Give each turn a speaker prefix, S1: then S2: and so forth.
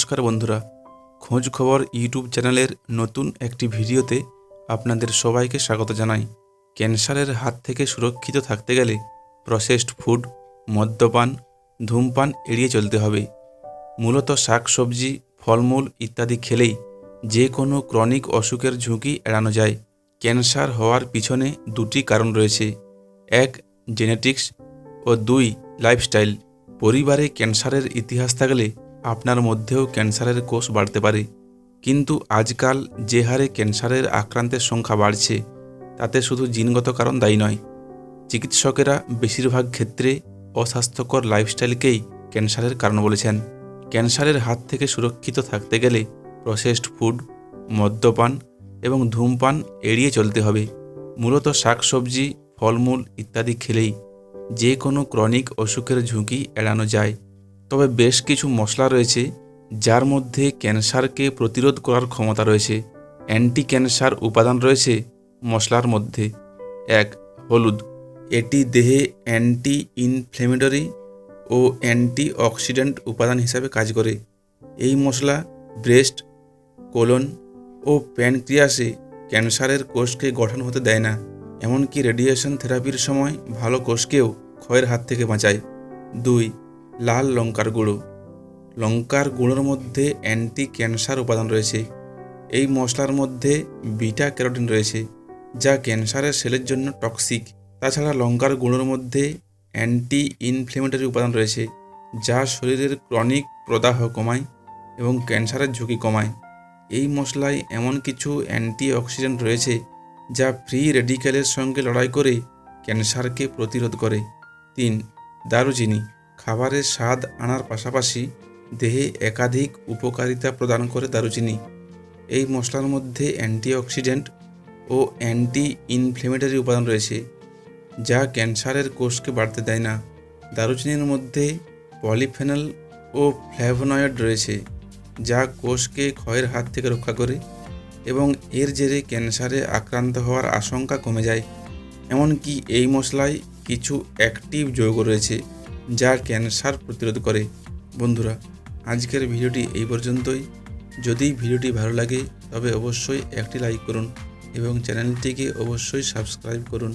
S1: নমস্কার বন্ধুরা। খোঁজ খবর ইউটিউব চ্যানেলের নতুন একটি ভিডিওতে আপনাদের সবাইকে স্বাগত জানাই। ক্যান্সারের হাত থেকে সুরক্ষিত থাকতে গেলে প্রসেসড ফুড মদ্যপান, ধূমপান এড়িয়ে চলতে হবে। মূলত শাকসবজি ফলমূল ইত্যাদি খেলেই যে কোনো ক্রনিক অসুখের ঝুঁকি এড়ানো যায়। ক্যান্সার হওয়ার পিছনে দুটি কারণ রয়েছে। এক জেনেটিক্স ও দুই লাইফস্টাইল পরিবারে ক্যান্সারের ইতিহাস থাকলে আপনার মধ্যেও ক্যান্সারের কোষ বাড়তে পারে। কিন্তু আজকাল যে হারে ক্যান্সারের আক্রান্তের সংখ্যা বাড়ছে, তাতে শুধু জিনগত কারণ দায়ী নয়। চিকিৎসকেরা বেশিরভাগ ক্ষেত্রে অস্বাস্থ্যকর লাইফস্টাইলকেই ক্যান্সারের কারণ বলেছেন। ক্যান্সারের হাত থেকে সুরক্ষিত থাকতে গেলে প্রসেসড ফুড, মদ্যপান এবং ধূমপান এড়িয়ে চলতে হবে। মূলত শাকসবজি, ফলমূল ইত্যাদি খেলেই যে কোনো ক্রনিক অসুখের ঝুঁকি এড়ানো যায়। তবে বেশ কিছু মশলা রয়েছে যার মধ্যে ক্যান্সারকে প্রতিরোধ করার ক্ষমতা রয়েছে। অ্যান্টি ক্যান্সার উপাদান রয়েছে মশলার মধ্যে। এক, হলুদ। এটি দেহে অ্যান্টি ইনফ্লেমেটরি ও অ্যান্টি অক্সিডেন্ট উপাদান হিসাবে কাজ করে। এই মশলা ব্রেস্ট, কোলন ও প্যানক্রিয়াসে ক্যান্সারের কোষকে গঠন হতে দেয় না, এমনকি রেডিয়েশন থেরাপির সময় ভালো কোষকেও ক্ষয়ের হাত থেকে বাঁচায়। দুই লাল লঙ্কার গুঁড়ো। লঙ্কার গুঁড়োর মধ্যে অ্যান্টি ক্যান্সার উপাদান রয়েছে। এই মশলার মধ্যে বিটা ক্যারোটিন রয়েছে, যা ক্যান্সারের সেলের জন্য টক্সিক তাছাড়া লঙ্কার গুঁড়োর মধ্যে অ্যান্টি ইনফ্লেমেটরি উপাদান রয়েছে, যা শরীরের ক্রনিক প্রদাহ কমায় এবং ক্যান্সারের ঝুঁকি কমায়। এই মশলায় এমন কিছু অ্যান্টি অক্সিডেন্ট রয়েছে, যা ফ্রি রেডিক্যালের সঙ্গে লড়াই করে ক্যান্সারকে প্রতিরোধ করে। তিন, দারুচিনি। খাবারের স্বাদ আনার পাশাপাশি দেহে একাধিক উপকারিতা প্রদান করে দারুচিনি। এই মশলার মধ্যে অ্যান্টিঅক্সিডেন্ট ও অ্যান্টি ইনফ্লেমেটরি উপাদান রয়েছে, যা ক্যান্সারের কোষকে বাড়তে দেয় না। দারুচিনির মধ্যে পলিফেনল ও ফ্ল্যাভোনয়েড রয়েছে, যা কোষকে ক্ষয়ের হাত থেকে রক্ষা করে এবং এর জেরে ক্যান্সারে আক্রান্ত হওয়ার আশঙ্কা কমে যায়। এমনকি এই মশলায় কিছু অ্যাক্টিভ যৌগ রয়েছে যা ক্যান্সার প্রতিরোধ করে। বন্ধুরা, আজকের ভিডিওটি এই পর্যন্তই। যদি ভিডিওটি ভালো লাগে, তবে অবশ্যই একটি লাইক করুন এবং চ্যানেলটিকে অবশ্যই সাবস্ক্রাইব করুন।